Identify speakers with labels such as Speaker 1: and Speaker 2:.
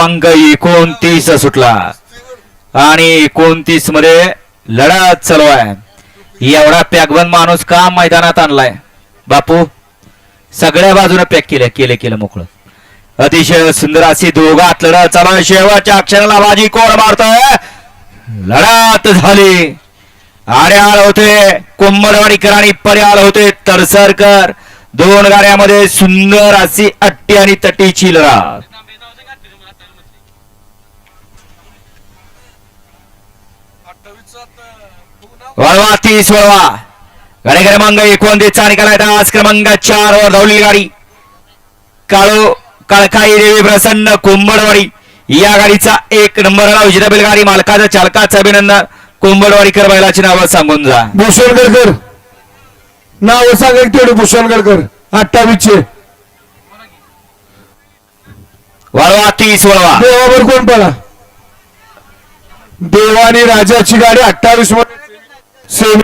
Speaker 1: क्रमांक एकोणतीस सुटला. आणि एकोणतीसमध्ये लढत चालू आहे. एवढा पॅकबंद माणूस का मैदानात आणलाय? बापू सगळ्या बाजूने पॅक केलं केलं केलं मोकळं. अतिशय सुंदर अशी दोघात लढत चालू आहे. शेवटच्या अक्षराला बाजी कोण मारतोय? लढत झाली. आड्याळ होते कुंभडवाडीकर आणि पर्याळ होते तरसरकर दोन गाड्यामध्ये सुंदर अशी अट्टी आणि तटीची लढत. वळवा तीस वळवा. गाडी क्रमांक एकोणतीसचा निकाल आज क्रमांक चार वर धावलेली गाडी. काळो काळकाई देवी प्रसन्न कुंभडवाडी या गाडीचा एक नंबर आला विजेता गाडी मालकाचा चालकाचं अभिनंदन. कुंभडवाडीकर बैलाची नावं सांगून जा.
Speaker 2: भूषण गडकर. नाव सांगेल तेवढे भूषण गडकर. अठ्ठावीसचे
Speaker 1: अठ्ठावीस वळवा
Speaker 2: देवावर कोण पळा? देवानी राजाची गाडी अठ्ठावीस सेमी